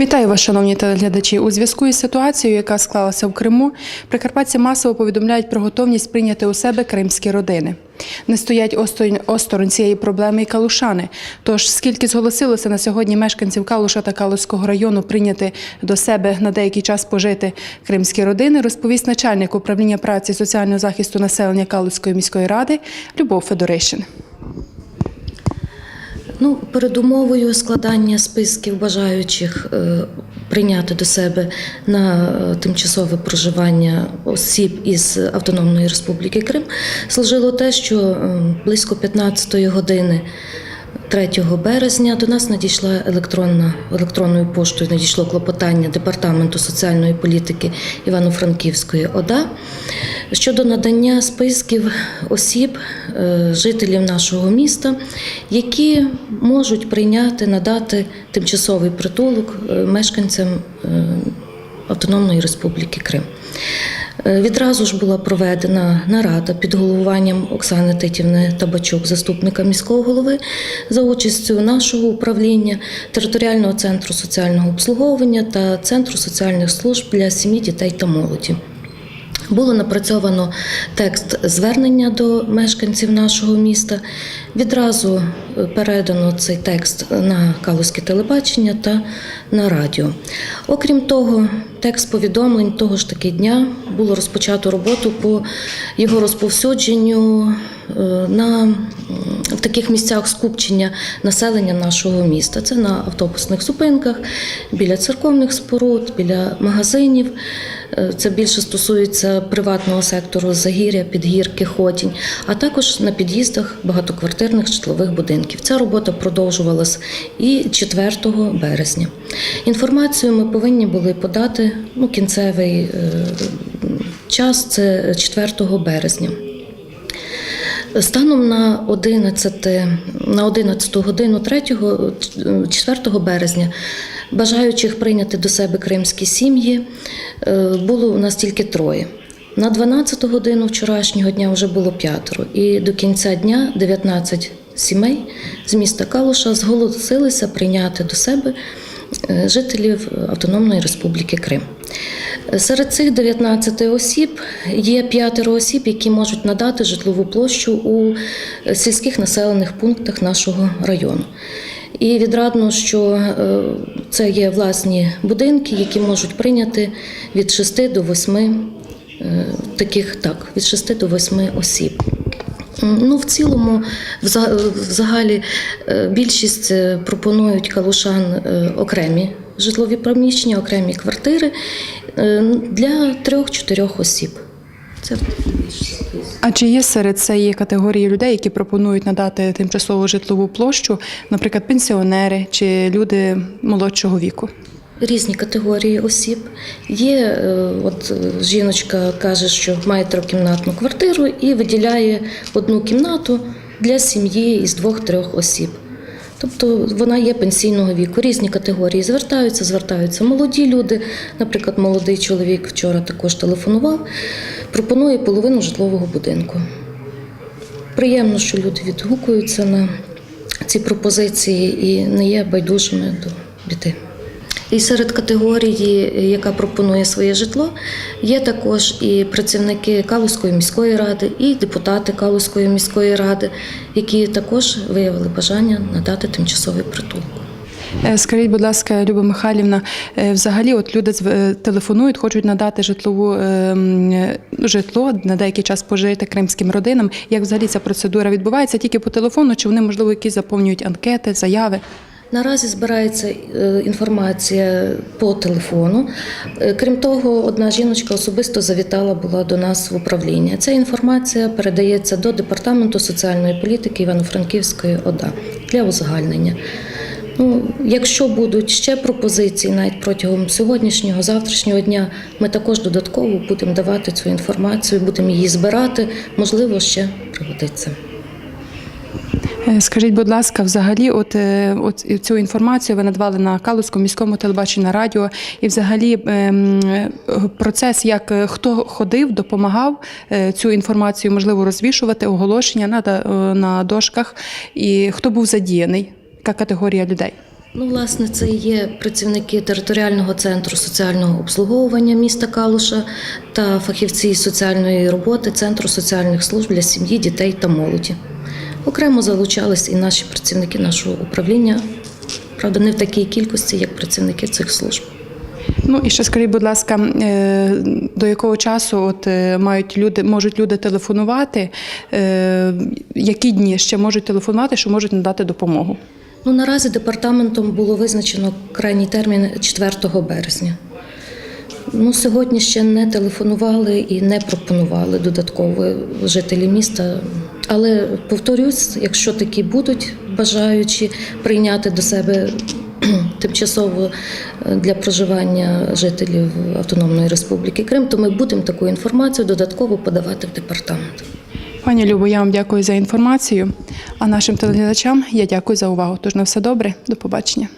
Вітаю вас, шановні телеглядачі. У зв'язку із ситуацією, яка склалася в Криму, прикарпатці масово повідомляють про готовність прийняти у себе кримські родини. Не стоять осторонь, цієї проблеми і калушани. Тож скільки зголосилося на сьогодні мешканців Калуша та Калуського району прийняти до себе на деякий час пожити кримські родини, розповість начальник управління праці соціального захисту населення Калуської міської ради Любов Федоришин. Ну, передумовою складання списків бажаючих е, прийняти до себе на е, тимчасове проживання осіб із Автономної Республіки Крим служило те, що е, близько 15-ї години 3 березня до нас надійшла електронна електронною поштою надійшло клопотання департаменту соціальної політики Івано-Франківської ОДА щодо надання списків осіб, е, жителів нашого міста, які можуть прийняти, надати тимчасовий притулок е, мешканцям е, Автономної Республіки Крим. Е, Відразу ж була проведена нарада під головуванням Оксани Титівни Табачук, заступника міського голови, за участю нашого управління, територіального центру соціального обслуговування та центру соціальних служб для сім'ї, дітей та молоді. Було напрацьовано текст звернення до мешканців нашого міста. Відразу е, передано цей текст на Калузьке телебачення та на радіо. Окрім того, текст повідомлень того ж таки дня було розпочато роботу по його розповсюдженню е, на таких місцях скупчення населення нашого міста. Це на автобусних зупинках, біля церковних споруд, біля магазинів. Е, Це більше стосується приватного сектору Загір'я, Підгірки, Хотінь, а також на під'їздах багатоквартирних житлових будинків. Ця робота продовжувалась і 4 березня. Інформацію ми повинні були подати ну, кінцевий е, час це 4 березня. Станом на 11, на 11 годину 3, 4 березня бажаючих прийняти до себе кримські сім'ї е, було у нас тільки троє. На 12 годину вчорашнього дня вже було п'ятеро, і до кінця дня 19 сімей з міста Калуша зголосилися прийняти до себе е, жителів Автономної Республіки Крим. Серед цих 19 осіб є п'ятеро осіб, які можуть надати житлову площу у сільських населених пунктах нашого району. І відрадно, що е, це є власні будинки, які можуть прийняти від 6 до 8 е, таких так, від 6 до 8 осіб. Ну, в цілому, в за- в загалі е, більшість е, пропонують калушан е, окремі житлові приміщення, окремі квартири для трьох-чотирьох осіб. Це. А чи є серед цієї категорії людей, які пропонують надати тимчасову житлову площу, наприклад, пенсіонери чи люди молодшого віку? Різні категорії осіб. Є, е, от жіночка каже, що має трьохкімнатну квартиру і виділяє одну кімнату для сім'ї із двох-трьох осіб. Тобто вона є пенсійного віку. Різні категорії звертаються, звертаються молоді люди. Наприклад, молодий чоловік вчора також телефонував, пропонує половину житлового будинку. Приємно, що люди відгукуються на ці пропозиції і не є байдужими до біди. І серед категорії, яка пропонує своє житло, є також і працівники Калузької міської ради, і депутати Калузької міської ради, які також виявили бажання надати тимчасовий притулок. Е, Скажіть, будь ласка, Люба Михайлівна, е, взагалі, от люди е, телефонують, хочуть надати житлову житло на деякий час пожити кримським родинам. Як взагалі ця процедура відбувається тільки по телефону, чи вони можливо якісь заповнюють анкети, заяви? Наразі збирається е, інформація по телефону. Е, Крім того, одна жіночка особисто завітала була до нас в управління. Ця інформація передається до департаменту соціальної політики Івано-Франківської ОДА для узагальнення. Ну, якщо будуть ще пропозиції, навіть протягом сьогоднішнього, завтрашнього дня, ми також додатково будемо давати цю інформацію, будемо її збирати, можливо, ще пригодиться. Е, Скажіть, будь ласка, взагалі, от, е, от цю інформацію ви надавали на Калузькому міському телебаченні на радіо, і взагалі ем, процес, як е, хто ходив, допомагав цю інформацію, можливо, розвішувати, оголошення на, на дошках, і хто був задіяний, яка категорія людей? Ну, власне, це є працівники територіального центру соціального обслуговування міста Калуша та фахівці соціальної роботи Центру соціальних служб для сім'ї, дітей та молоді. Окремо залучались і наші працівники нашого управління, правда, не в такій кількості, як працівники цих служб. Ну і ще скажіть, будь ласка, е, до якого часу от е, мають люди, можуть люди телефонувати? Е, Які дні ще можуть телефонувати, що можуть надати допомогу? Ну, наразі департаментом було визначено крайній термін 4 березня. Ну, сьогодні ще не телефонували і не пропонували додатково жителі міста. Але повторюсь, якщо такі будуть бажаючі прийняти до себе тимчасово е, для проживання жителів Автономної Республіки Крим, то ми будемо таку інформацію додатково подавати в департамент. Пані Любо, я вам дякую за інформацію. А нашим телеглядачам я дякую за увагу. Тож на все добре, до побачення.